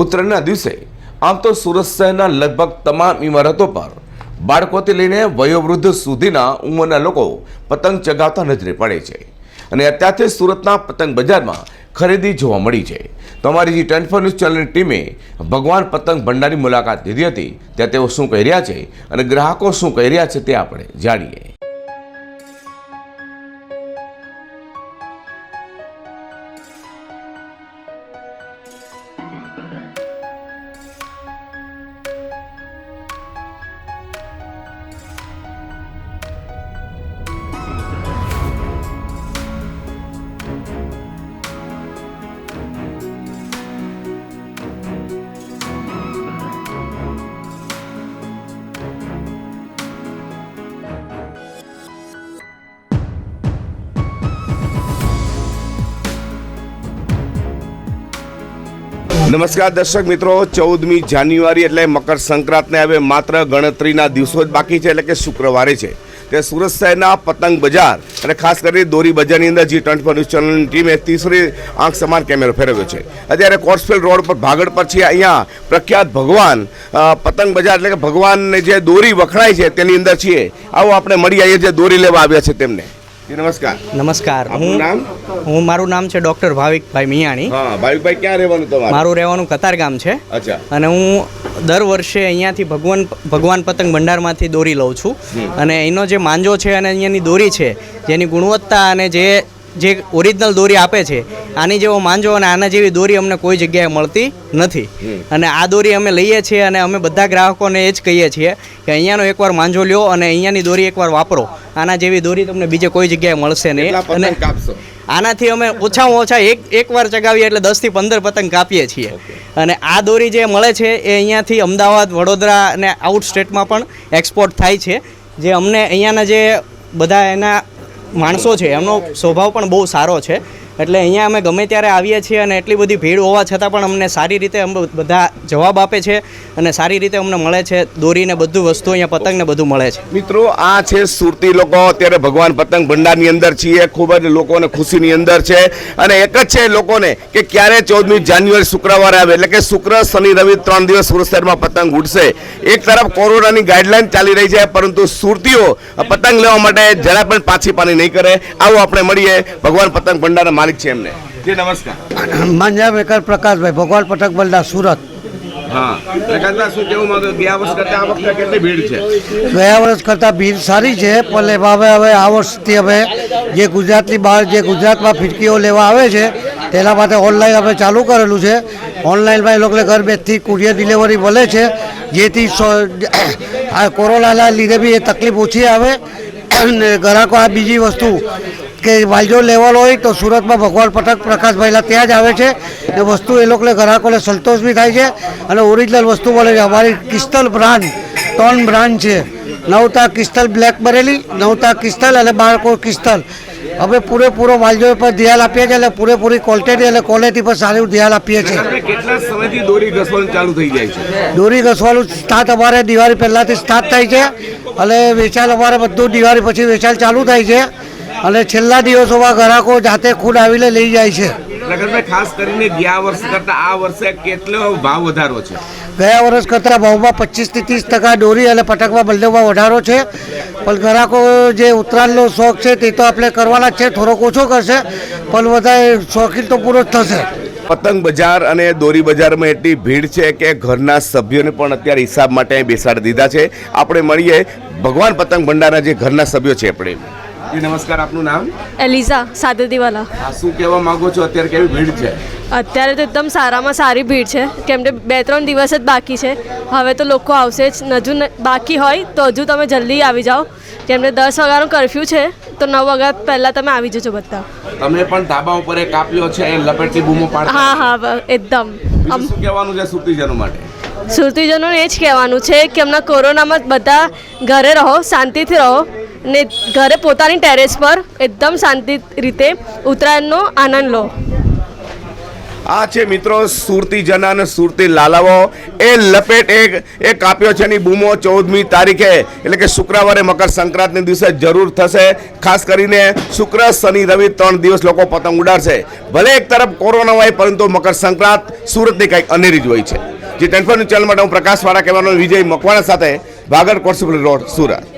ઉત્તરાયણના દિવસે આમ તો સુરત શહેરના લગભગ તમામ ઇમારતો પર બાળકોથી લઈને વયોવૃદ્ધ સુધીના ઉંમરના લોકો પતંગ ચગાવતા નજરે પડે છે. અને અત્યારથી સુરતના પતંગ બજારમાં ખરીદી જોવા મળી છે. તમારી જે ટ્વેન્ટી ફોર ન્યૂઝ ચેનલની ટીમે ભગવાન પતંગ ભંડારની મુલાકાત લીધી હતી. ત્યાં તેઓ શું કહી રહ્યા છે અને ગ્રાહકો શું કહી રહ્યા છે તે આપણે જાણીએ. નમસ્કાર દર્શક મિત્રો, ચૌદમી જાન્યુઆરી એટલે મકર સંક્રાંતને હવે માત્ર ગણતરીના દિવસો જ બાકી છે, એટલે કે શુક્રવારે છે. તે સુરત શહેરના પતંગ બજાર અને ખાસ કરીને દોરી બજારની અંદર જી ટ્વેન્ટી ન્યૂઝ ચેનલની ટીમે તીસરી આંખ સમાન કેમેરો ફેરવ્યો છે. અત્યારે કોર્સફિલ્ડ રોડ પર ભાગડ પર છે, અહીંયા પ્રખ્યાત ભગવાન પતંગ બજાર એટલે કે ભગવાનને જે દોરી વખણાય છે, તેની અંદર છીએ. આવો આપણે મળી આવીએ જે દોરી લેવા આવ્યા છે તેમને. નમસ્કાર. નમસ્કાર. હું નામ? હું મારું નામ છે ડૉક્ટર ભાવિકભાઈ મિયાણી. હા ભાવિકભાઈ ક્યાં રહેવાનું તમારું? મારું રહેવાનું કતારગામ છે. અચ્છા. અને હું દર વર્ષે અહીંયાથી ભગવાન ભગવાન પતંગ ભંડારમાંથી દોરી લઉં છું. અને એનો જે માંજો છે અને અહીંયાની દોરી છે જેની ગુણવત્તા અને જે જે ઓરિજિનલ દોરી આપે છે આની જેવો માંજો અને આના જેવી દોરી અમને કોઈ જગ્યાએ મળતી નથી. અને આ દોરી અમે લઈએ છીએ અને અમે બધા ગ્રાહકોને એ જ કહીએ છીએ કે અહીંયાનો એકવાર માંજો લ્યો અને અહીંયાની દોરી એકવાર વાપરો. આના જેવી દોરી તમને બીજે કોઈ જગ્યાએ મળશે નહીં. અને આનાથી અમે ઓછામાં ઓછા એક એક વાર ચગાવીએ એટલે દસથી પંદર પતંગ કાપીએ છીએ. અને આ દોરી જે મળે છે એ અહીંયાથી અમદાવાદ વડોદરા અને આઉટ સ્ટેટમાં પણ એક્સપોર્ટ થાય છે. જે અમને અહીંયાના જે બધા એના માણસો છે એમનો સ્વભાવ પણ બહુ સારો છે. એટલે અહીંયા અમે ગમે ત્યારે આવીએ છીએ અને એટલી બધી ભીડ હોવા છતાં પણ અમને સારી રીતે અમે બધા જવાબ આપે છે અને સારી રીતે અમને મળે છે. દોરીને બધું વસ્તુ અહીંયા પતંગને બધું મળે છે. મિત્રો, આ છે સુરતી લોકો. અત્યારે ભગવાન પતંગ ભંડારની અંદર છીએ. ખૂબ જ લોકોને ખુશીની અંદર છે. અને એક જ છે લોકોને કે ક્યારે ચૌદમી જાન્યુઆરી શુક્રવારે આવે, એટલે કે શુક્ર, શનિ, રવિ ત્રણ દિવસ સુરત શહેરમાં પતંગ ઉડશે. એક તરફ કોરોનાની ગાઈડલાઈન ચાલી રહી છે, પરંતુ સુરતીઓ પતંગ લેવા માટે જરા પણ પાછી પાની નહીં કરે. આવો આપણે મળીએ. ભગવાન પતંગ ભંડારના માલિક છે એમને. જે નમસ્કાર. માંજા મેકર પ્રકાશભાઈ ભગવાન પટક બલદા સુરત. હા શું કેવું માંગો? ગયા વર્ષ કરતા આ વખતે કેટલી ભીડ છે? ગયા વર્ષ કરતાં ભીડ સારી છે પણ હવે હવે આ વર્ષથી હવે જે ગુજરાતની બહાર જે ગુજરાતમાં ફિરકીઓ લેવા આવે છે તેના માટે ઓનલાઈન અમે ચાલુ કરેલું છે. ઓનલાઈનમાં એ લોકોને ઘર બેઠથી કુરિયર ડિલિવરી મળે છે જેથી આ કોરોનાના લીધે બી એ તકલીફ ઓછી આવે. અને ગ્રાહકો આ બીજી વસ્તુ કે વાલજો લેવલ હોય તો સુરતમાં ભગવાન પટક પ્રકાશભાઈલા ત્યાં જ આવે છે. ને વસ્તુ એ લોકોને ગ્રાહકોને સંતોષ બી થાય છે. અને ઓરિજિનલ વસ્તુ મળે છે. અમારી ક્રિસ્ટલ બ્રાન્ડ ત્રણ બ્રાન્ડ છે. નવતા ક્રિસ્ટલ બ્લેક બરેલી નવતા ક્રિસ્ટલ અને બાળકો ક્રિસ્ટલ. અમે પૂરેપૂરો વાલજો પર ધ્યાન આપીએ છીએ અને પૂરેપૂરી ક્વોલિટી અને ક્વોલિટી પર સારું ધ્યાન આપીએ છીએ. કેટલા સમયથી દોરી ઘસવાનું ચાલુ થઈ જાય છે? દોરી ઘસવાનું સ્ટાર્ટ અમારે દિવાળી પહેલાંથી સ્ટાર્ટ થાય છે. અને વેચાણ અમારે બધું દિવાળી પછી વેચાણ ચાલુ થાય છે. અને છેલ્લા દિવસોમાં ગ્રાહકો જાતે ખુદ આવીને લઈ જાય છે. ખાસ કરીને ગયા વર્ષ કરતા આ વર્ષે કેટલો ભાવ વધારો છે? ગયા વર્ષ કરતાં ભાવમાં પચીસથી ત્રીસ ટકા દોરી અને પટકમાં બંનેમાં વધારો છે. પણ ગ્રાહકો જે ઉત્તરાયણનો શોખ છે તે તો આપણે કરવાના જ છે થોડોક ઓછો કરશે પણ વધારે શોખીન તો પૂરો જ થશે. પતંગ બજાર અને દોરી બજારમાં એટલી ભીડ છે કે ઘરના સભ્યોને પણ અત્યારે હિસાબ માટે બેસાડી દીધા છે. આપણે મળીએ ભગવાન પતંગ ભંડારના જે ઘરના સભ્યો છે આપણે. જી નમસ્કાર આપનું નામ? એલિઝા સાદતીવાલા આ શું કહેવા માંગો છો? અત્યારે કેવી ભીડ છે? અત્યારે તો એકદમ સારામાં સારી ભીડ છે. કેમ કે બે ત્રણ દિવસ જ બાકી છે. હવે તો લોકો આવશે જ. હજુ બાકી હોય તો હજુ તમે જલ્દી આવી જાઓ. કેમ કે દસ વાગ્યાનો કરફ્યુ છે તો નવ વાગ્યા પહેલાં તમે આવી જજો બધા. તમે પણ ધાબા ઉપર એક આપ્યો છે એ લપેટની બૂમો પાડ હા હા એકદમ. શું કહેવાનું છે સુરતીજનો માટે? સુરતીજનોને એ જ કહેવાનું છે કે હમણાં કોરોનામાં બધા ઘરે રહો શાંતિથી રહો. ને ઘરે પોતાની ટેરેસ પર એકદમ શાંતિ રીતે ઉત્તરાયણનો આનંદ લો. આ છે મિત્રો સુરતી જના અને સુરતી લાલાઓ. એ લપેટ એક એ કાપ્યો છે એની બૂમો ચૌદમી તારીખે. એટલે કે શુક્રવારે મકર સંક્રાંતિ દિવસે જરૂર થશે. ખાસ કરીને શુક્ર, શનિ, રવિ ત્રણ દિવસ લોકો પતંગ ઉડાડશે. ભલે એક તરફ કોરોના હોય, પરંતુ મકર સંક્રાંત સુરતની કંઈક અનેરી જ હોય છે. જે ટેન્ફોન ચેનલ માટે હું પ્રકાશવાળા કહેવાનો વિજય મકવાણા સાથે ભાગર કોર્સુપલ રોડ, સુરત.